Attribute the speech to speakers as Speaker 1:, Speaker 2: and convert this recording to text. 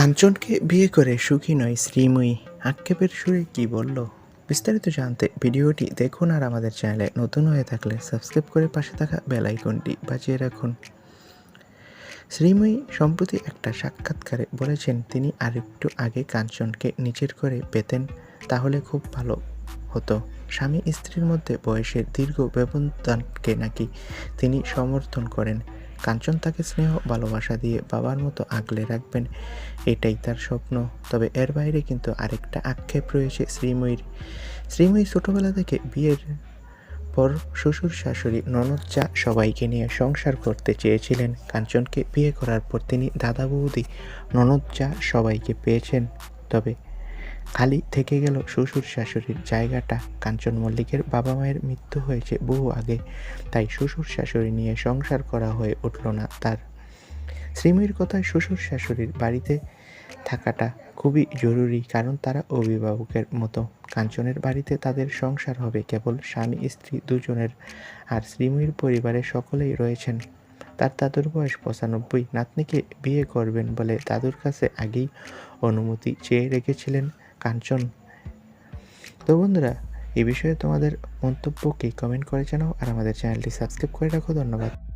Speaker 1: কাঞ্চনকে বিয়ে করে সুখী নয় শ্রীময়ী। আক্ষেপের সুরে কি বলল? বিস্তারিত জানতে ভিডিওটি দেখুন আর আমাদের চ্যানেলে নতুন হয়ে থাকলে সাবস্ক্রাইব করে পাশে থাকা বেল আইকনটি বাজিয়ে রাখুন। শ্রীময়ী সম্প্রতি একটা সাক্ষাৎকারে বলেছেন, তিনি আরেকটু আগে কাঞ্চনকে নিচের করে পেতেন, তাহলে খুব ভালো হতো। স্বামী স্ত্রীর মধ্যে বয়সের দীর্ঘ ব্যবধানকে নাকি তিনি সমর্থন করেন। কাঞ্চন তাকে স্নেহ, ভালোবাসা দিয়ে বাবার মতো আগলে রাখবেন। এটাই তার স্বপ্ন। তবে এর বাইরে কিন্তু আরেকটা আক্ষেপ রয়েছে শ্রীময়ীর। শ্রীময়ী ছোটবেলা থেকে বিয়ের পর শ্বশুর, শাশুড়ি, ননদ যা সবাইকে নিয়ে সংসার করতে চেয়েছিলেন, কাঞ্চনকে বিয়ে করার পর তিনি দাদা বৌদি, ননদ যা সবাইকে পেয়েছেন। তবে খালি থেকে গেল শ্বশুর শাশুড়ির জায়গাটা। কাঞ্চন মল্লিকের বাবা মায়ের মৃত্যু হয়েছে বহু আগে। তাই শ্বশুর শাশুড়ি নিয়ে সংসার করা হয়ে উঠল না তার। শ্রীময়ীর কথায় শ্বশুর শাশুড়ির বাড়িতে থাকাটা খুবই জরুরি, কারণ তারা অভিভাবকের মতো। কাঞ্চনের বাড়িতে তাদের সংসার হবে, কেবল স্বামী, স্ত্রী দুজনের। আর শ্রীময়ীর পরিবারে সকলেই রয়েছেন। তার দাদুর বয়স পঁচানব্বই, নাতনিকে বিয়ে করবেন বলে দাদুর কাছে আগেই অনুমতি চেয়ে রেখেছিলেন। কাঞ্চন। তো বন্ধুরা এই বিষয়ে তোমাদের মন্তব্য কি কমেন্ট করে জানাও আর আমাদের চ্যানেলটি সাবস্ক্রাইব করে রাখো। ধন্যবাদ।